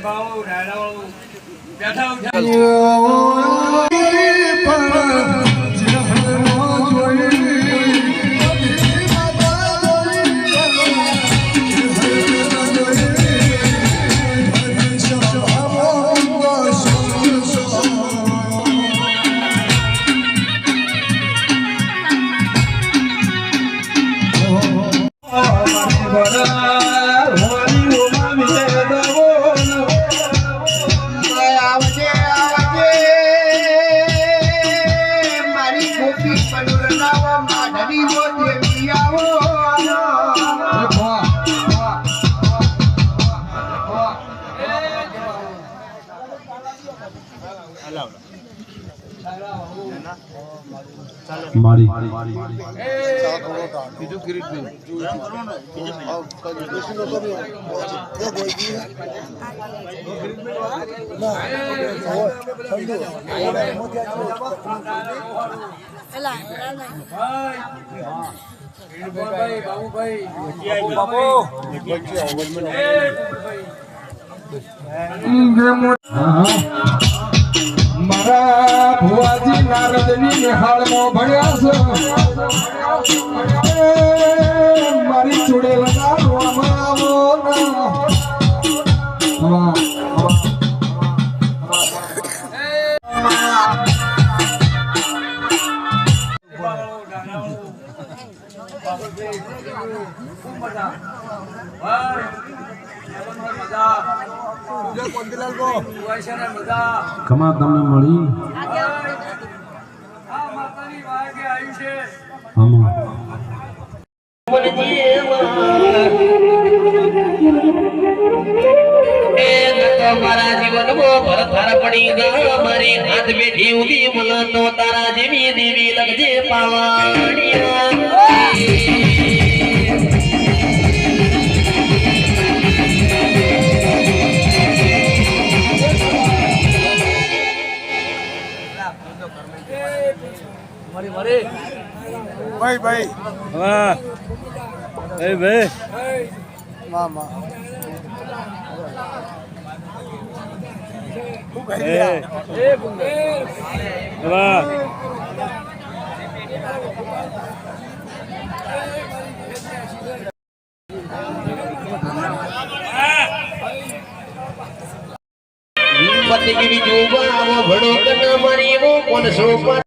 ભાવ રાયડાવાળું બેઠા ઉઠા મારી એલા એલા નહીં. ભાઈ બાબુભાઈ બાબુ મારા ભુવાજી નારદની નિહાળમાં ભણ્યા છે મારી જોડે હવા. મજા કમા તમને મળી? આ માતાની વાગે આવી છે આમાં મારા જીવનમાં ભરથાર પડી ગયો. મારી હાથ બેઠી મને તો તારા જેવી દેવી લગજે પાવાડિયા. ભાઈ ભાઈ. વાહ. ભાઈ ભાઈ. મામા વાહ. પતિ જોવા આવો ભણો કન મારી વો કોણ સોપા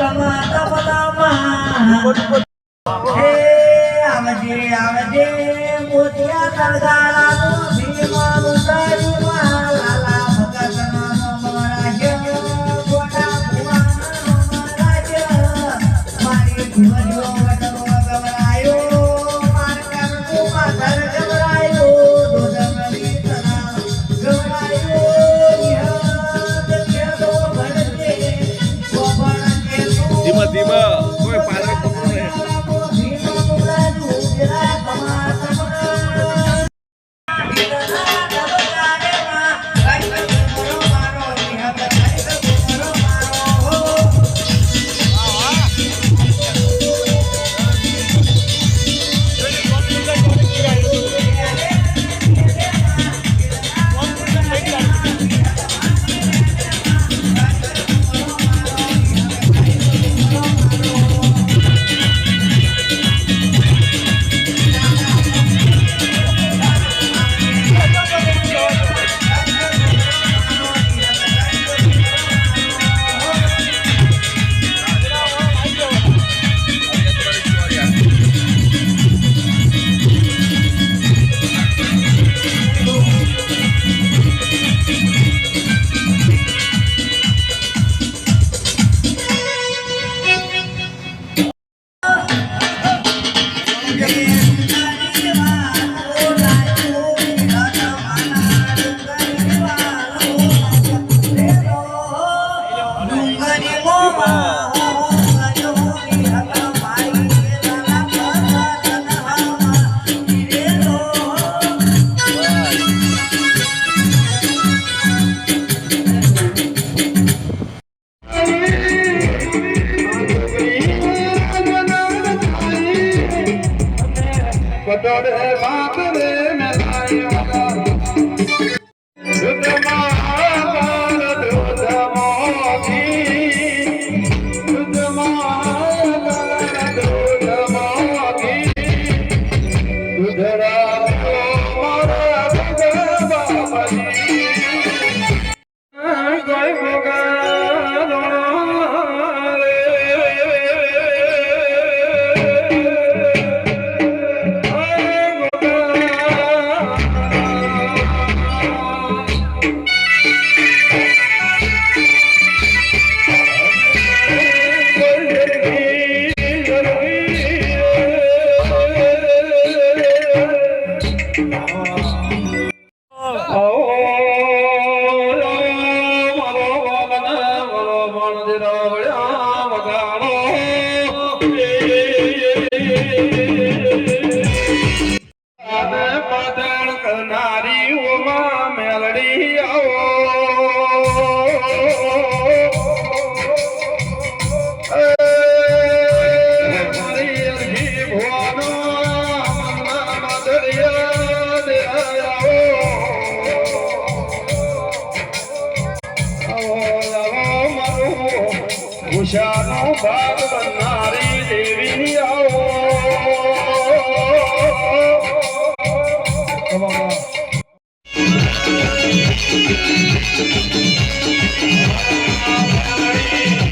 ગમાતા મનામાં હે આવજે આવજે મોતિયા તળગાળાનો ભીમાનું Hello. ઉષાનો ભાગ બનનારી દેવી આવો. મેલડી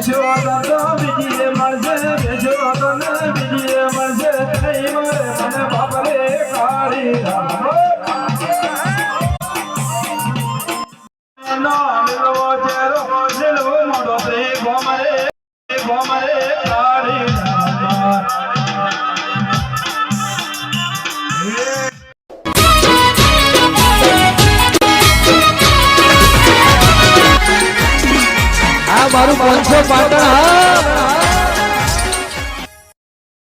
બેજો તો બીજીએ મળશે બેજો તો બીજીએ મળશે નહીં મળે મને બાપરે કાળી રામ